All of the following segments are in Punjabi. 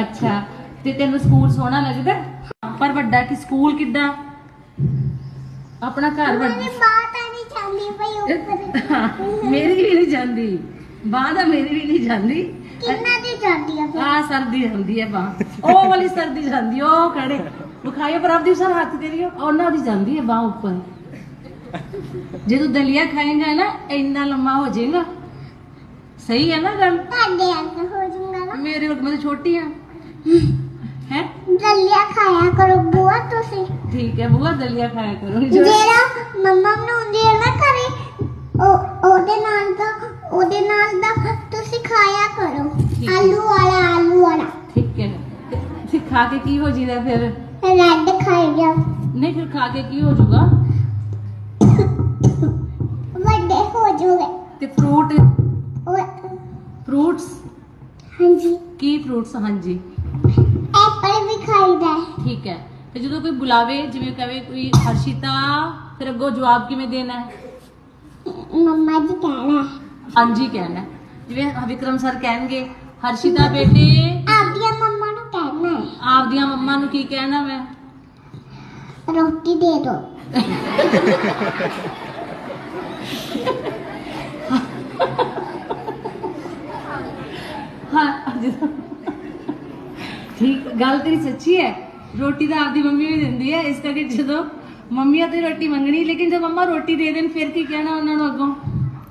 ਅੱਛਾ ਤੇ ਤੈਨੂੰ ਸਕੂਲ ਸੋਹਣਾ ਲੱਗਦਾ? ਪਰ ਵੱਡਾ ਕਿ ਸਕੂਲ ਕਿੱਦਾਂ? ਆਪਣਾ ਘਰ ਵੱਡਾ ਮੇਰੀ ਬਾਤ ਆ ਨਹੀਂ ਚੱਲਦੀ ਪਈ ਉੱਪਰ। ਹਾਂ, ਮੇਰੀ ਵੀ ਨਹੀਂ ਜਾਂਦੀ। ਬਾਂਹ ਦਾ ਮੇਰੀ ਵੀ ਨਹੀਂ ਜਾਂਦੀ। ਕਿੰਨਾ ਦੀ ਜਾਂਦੀ ਆ ਫਿਰ? ਆ ਸਰਦੀ ਹੁੰਦੀ ਹੈ ਬਾਂਹ। ਉਹ ਵਾਲੀ ਸਰਦੀ ਜਾਂਦੀ ਉਹ ਖੜੇ ਵਿਖਾਇਓ ਪ੍ਰਭਦੀਪ ਸਰ ਹੱਥ ਦੇ ਲਿਓ ਉਹਨਾਂ ਦੀ ਜਾਂਦੀ ਹੈ ਬਾਂਹ ਉੱਪਰ। ਜੇ ਤੂੰ ਦਲੀਆ ਖਾਏਗਾ ਨਾ ਇੰਨਾ ਲੰਮਾ ਹੋ ਜਾਏਗਾ। ਸਹੀ ਹੈ ਨਾ ਗੱਲ? ਤੁਹਾਡੇ ਅੰਦਰ ਹੋ ਜਾਊਗਾ ਨਾ। ਮੇਰੇ ਵਰਗ ਮੈਂ ਤਾਂ ਛੋਟੀ ਆ। ਹੈ? ਦਲੀਆ ਖਾਇਆ ਕਰੋ ਬੁਆ ਤੁਸੀਂ। ਠੀਕ ਹੈ ਬੁਆ ਦਲੀਆ ਖਾਇਆ ਕਰੂੰਗੀ ਜੋ। ਜਿਹੜਾ ਮੰਮਾ ਬਣਾਉਂਦੀ ਹੈ ਨਾ ਘਰੇ ਉਹ ਉਹਦੇ ਨਾਲ ਦਾ ਉਹਦੇ ਨਾਲ ਦਾ ਤੁਸੀਂ ਖਾਇਆ ਕਰੋ। ਆਲੂ ਵਾਲਾ ਆਲੂ ਵਾਲਾ। ਠੀਕ ਹੈ। ਤੇ ਖਾ ਕੇ ਕੀ ਹੋ ਜੀਦਾ ਫਿਰ? ਰੈੱਡ ਖਾਏਗਾ ਨਹੀਂ ਫਿਰ ਖਾ ਕੇ ਕੀ ਹੋ ਜਾਊਗਾ ਵੱਡੇ ਹੋ ਜਾਓਗੇ ਤੇ ਫਰੂਟ? ਫਰੂਟਸ? ਹਾਂਜੀ। ਕੀ ਫਰੂਟਸ? ਹਾਂਜੀ। ਠੀਕ ਹੈ। ਤੇ ਜਦੋਂ ਕੋਈ ਬੁਲਾਵੇ ਜਿਵੇਂ ਕਹੇ ਕੋਈ ਹਰਸ਼ਿਤਾ ਫਿਰ ਅੱਗੋਂ ਜਵਾਬ ਕਿਵੇਂ ਦੇਣਾ ਹੈ? ਮੰਮਾ ਜੀ ਕਹਿਣਾ ਹੈ। ਹਾਂਜੀ ਕਹਿਣਾ ਹੈ। ਜਿਵੇਂ ਵਿਕਰਮ ਸਰ ਕਹਿਣਗੇ ਹਰਸ਼ਿਤਾ ਬੇਟੇ ਆਪਦੀਆਂ ਮੰਮਾ ਨੂੰ ਕਹਿਣਾ ਹੈ। ਆਪਦੀਆਂ ਮੰਮਾ ਨੂੰ ਕੀ ਕਹਿਣਾ ਮੈਂ? ਰੋਟੀ ਦੇ ਦਿਓ ਹਾਂ ਜਦੋਂ- ਠੀਕ ਗੱਲ ਤੇਰੀ ਸੱਚੀ ਹੈ। ਰੋਟੀ ਤਾਂ ਆਪਦੀ ਮੰਮੀ ਵੀ ਦਿੰਦੀ ਹੈ ਇਸ ਕਰਕੇ ਜਦੋਂ ਮੰਮੀਆਂ ਤੇ ਰੋਟੀ ਮੰਗਣੀ ਲੇਕਿਨ ਜਦ ਮੰਮਾ ਰੋਟੀ ਦੇ ਦੇਣ ਫਿਰ ਕੀ ਕਹਿਣਾ ਉਹਨਾਂ ਨੂੰ ਅੱਗੋਂ?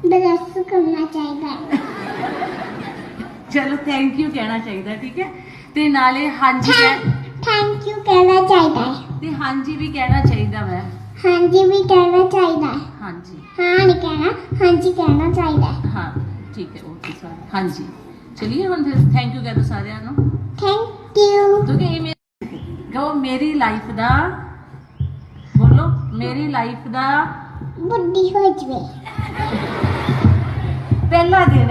ਬਰਸ ਕਰਨਾ ਚਾਹੀਦਾ। ਚਲੋ ਥੈਂਕ ਯੂ ਕਹਿਣਾ ਚਾਹੀਦਾ ਠੀਕ ਹੈ? ਤੇ ਨਾਲੇ ਹਾਂਜੀ ਕਹਿ- ਥੈਂਕ ਯੂ ਕਹਿਣਾ ਚਾਹੀਦਾ ਹੈ। ਤੇ ਹਾਂਜੀ ਵੀ ਕਹਿਣਾ ਚਾਹੀਦਾ ਵੈ। ਹਾਂਜੀ ਵੀ ਕਹਿਣਾ ਚਾਹੀਦਾ ਹੈ। ਹਾਂਜੀ। ਹਾਂ ਨਹੀਂ ਕਹਿਣਾ ਹਾਂਜੀ ਕਹਿਣਾ ਚਾਹੀਦਾ ਹੈ। ਹਾਂ ਠੀਕ ਹੈ ਓਕੇ ਸੌਰੀ ਹਾਂਜੀ। ਚਲਿਏ ਹੁਣ ਫਿਰ ਥੈਂਕ ਯੂ ਕਹਿ ਦੋ ਸਾਰਿਆਂ ਨੂੰ। ਥੈਂਕ ਯੂ ਕਿਉਂਕਿ ਇਹ ਮੇਰੀ ਕਹੋ ਮੇਰੀ ਲਾਈਫ ਦਾ ਬੋਲੋ ਮੇਰੀ ਲਾਈਫ ਦਾ ਬੁੱਢੀ ਹੋ ਜਵੇ। ਪਹਿਲਾ ਦਿਨ।